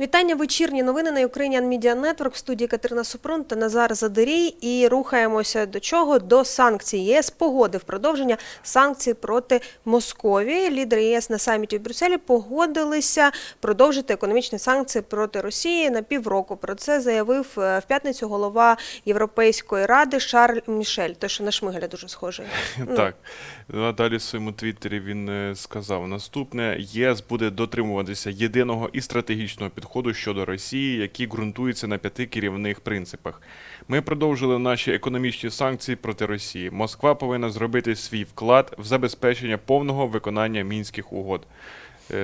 Вітання вечірні новини на Ukrainian Media Network в студії Катерина Супрун та Назар Задирій. І рухаємося до чого? До санкцій. ЄС погодив продовження санкцій проти Московії. Лідери ЄС на саміті в Брюсселі погодилися продовжити економічні санкції проти Росії на півроку. Про це заявив е, в п'ятницю голова Європейської ради Шарль Мішель. Той, що на Шмигаля дуже схожий. Ну, Так. А далі в своєму твіттері він е, сказав наступне: ЄС буде дотримуватися єдиного і стратегічного підходу щодо Росії, які ґрунтуються на п'яти керівних принципах. Ми продовжили наші економічні санкції проти Росії. Москва повинна зробити свій вклад в забезпечення повного виконання мінських угод,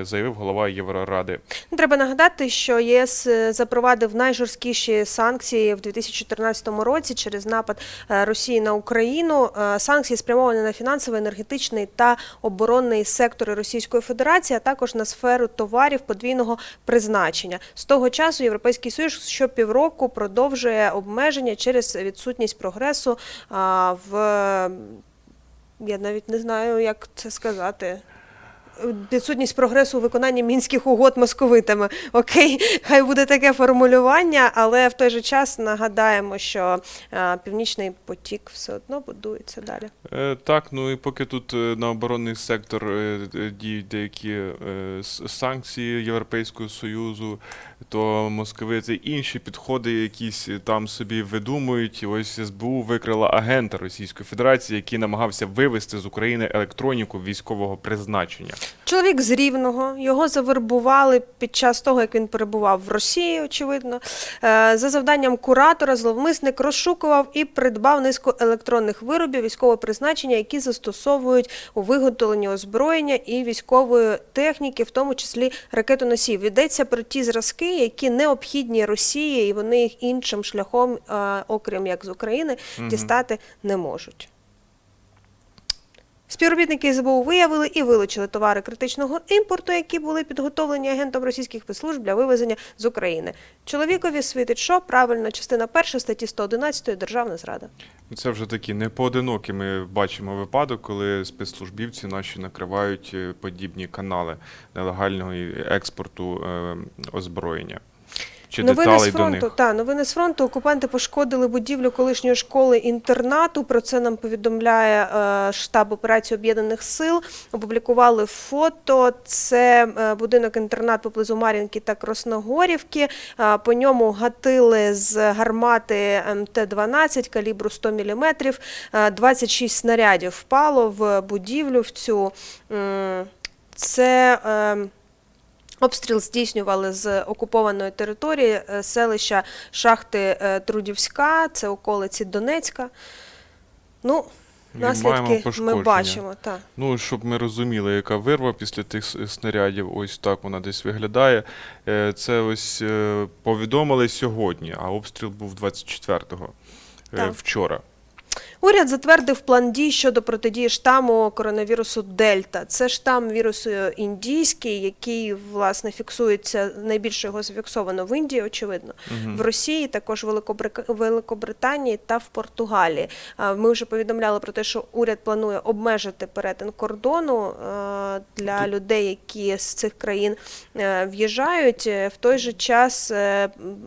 заявив голова Євроради. Треба нагадати, що ЄС е, запровадив найжорсткіші санкції в 2014 році через напад е, Росії на Україну. Е, Санкції спрямовані на фінансовий, енергетичний та оборонний сектори Російської Федерації, а також на сферу товарів подвійного призначення. З того часу Європейський Союз щопівроку продовжує обмеження через відсутність прогресу в я навіть не знаю, як це сказати. Відсутність прогресу у виконанні мінських угод московитами. Окей, хай буде таке формулювання, але в той же час нагадаємо, що е, північний потік все одно будується далі. Е, Так, ну і поки тут е, на оборонний сектор діють деякі санкції Європейського Союзу, то московити інші підходи якісь там собі видумують. Ось СБУ викрила агента Російської Федерації, який намагався вивести з України електроніку військового призначення. Чоловік з Рівного його завербували під час того, як він перебував в Росії, очевидно. Е, За завданням куратора зловмисник розшукував і придбав низку електронних виробів військового призначення, які застосовують у виготовленні озброєння і військової техніки, в тому числі ракетоносів. Йдеться про ті зразки, які необхідні Росії, і вони їх іншим шляхом, е, окрім як з України, дістати не можуть. Співробітники СБУ виявили і вилучили товари критичного імпорту, які були підготовлені агентом російських спецслужб для вивезення з України. Чоловікові світить, що правильно, частина 1 статті 111 Державна зрада. Це вже такі непоодинокі. Ми бачимо випадок, коли спецслужбівці наші накривають е, подібні канали нелегального експорту е, озброєння. Чи новини з деталей до фронту. них. Та, новини з фронту. Окупанти пошкодили будівлю колишньої школи інтернату. Про це нам повідомляє е, штаб операції Об'єднаних Сил. Опублікували фото. Це е, будинок інтернат поблизу Мар'їнки та Красногорівки. Е, по ньому гатили з гармати МТ-12 калібру 100 мм. Е, 26 снарядів впало в будівлю в цю. М, Це. Е, Обстріл здійснювали з окупованої території е, селища Шахти е, Трудівська, це околиці Донецька. Ну, наслідки ми бачимо. Так. Ну, щоб ми розуміли, яка вирва після тих снарядів, ось так вона десь виглядає. Е, Це ось повідомили сьогодні, а обстріл був 24-го, е, Так. вчора. Уряд затвердив план дій щодо протидії штаму коронавірусу Дельта. Це штам вірусу індійський, який власне фіксується найбільше його зафіксовано в Індії, очевидно, в Росії, також Великобританії та в Португалії. Ми вже повідомляли про те, що уряд планує обмежити перетин кордону е, для людей, які з цих країн е, в'їжджають. Е, В той же час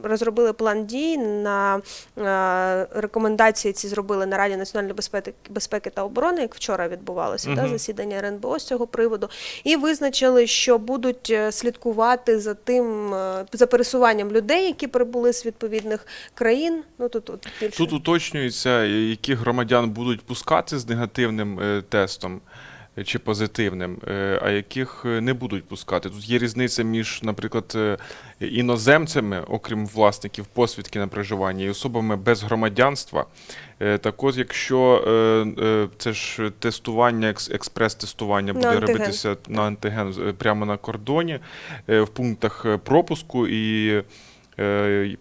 розробили план дій на рекомендації. Ці зробили на Раді національної безпеки, безпеки та оборони, як вчора відбувалося uh -huh. та, засідання РНБО з цього приводу, і визначили, що будуть е, слідкувати за тим е, за пересуванням людей, які прибули з відповідних країн. Ну тут, тут більше Тут уточнюється, які громадян будуть пускати з негативним е, тестом е, чи позитивним, е, а яких е, не будуть пускати. Тут є різниця між, наприклад, е, іноземцями, окрім власників посвідки на проживання, і особами без громадянства. Так от, якщо це ж тестування, експрес-тестування буде антиген. робитися на антиген прямо на кордоні в пунктах пропуску і.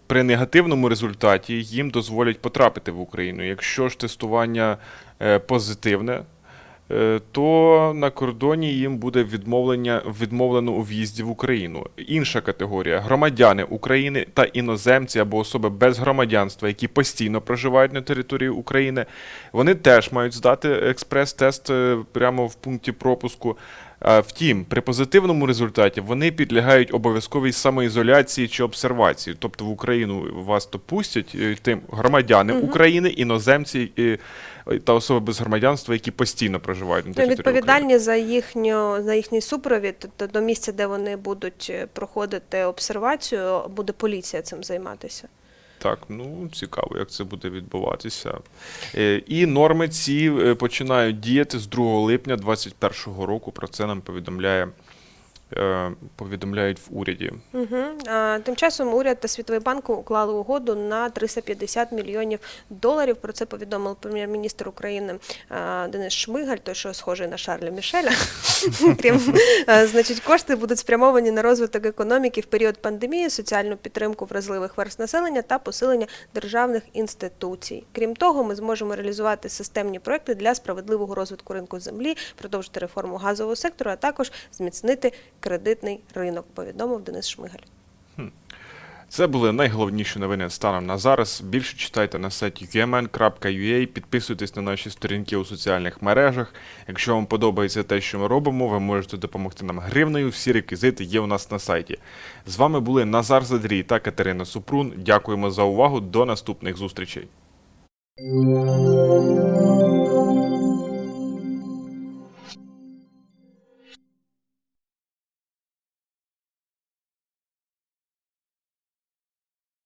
При негативному результаті їм дозволять потрапити в Україну. Якщо ж тестування позитивне, то на кордоні їм буде відмовлення, відмовлено у в'їзді в Україну. Інша категорія громадяни України та іноземці або особи без громадянства, які постійно проживають на території України, вони теж мають здати експрес-тест е, прямо в пункті пропуску. Втім, при позитивному результаті вони підлягають обов'язковій самоізоляції чи обсервації. Тобто в Україну вас то пустять е, тим громадяни України, іноземці е, та особи без громадянства, які постійно проживають на Ну, території України. Відповідальні за їхню за їхній супровід тобто до місця, де вони будуть е, проходити обсервацію, буде поліція цим займатися. Так, ну цікаво, як це буде відбуватися. Е, І норми ці е, починають діяти з 2 липня 2021 року. Про це нам повідомляє. Е, Повідомляють в уряді. Угу. А, тим часом уряд та Світовий банк уклали угоду на 350 мільйонів доларів. Про це повідомив прем'єр-міністр України Денис Шмигаль, той, що схожий на Шарля Мішеля. Крім, значить, кошти будуть спрямовані на розвиток економіки в період пандемії, соціальну підтримку вразливих верст населення та посилення державних інституцій. Крім того, ми зможемо реалізувати системні проекти для справедливого розвитку ринку землі, продовжити реформу газового сектору, а також зміцнити кредитний ринок, повідомив Денис Шмигаль. Це були найголовніші новини станом на зараз. Більше читайте на сайті umn.ua, підписуйтесь на наші сторінки у соціальних мережах. Якщо вам подобається те, що ми робимо, ви можете допомогти нам гривнею. Всі реквізити є у нас на сайті. З вами були Назар Задрій та Катерина Супрун. Дякуємо за увагу. До наступних зустрічей.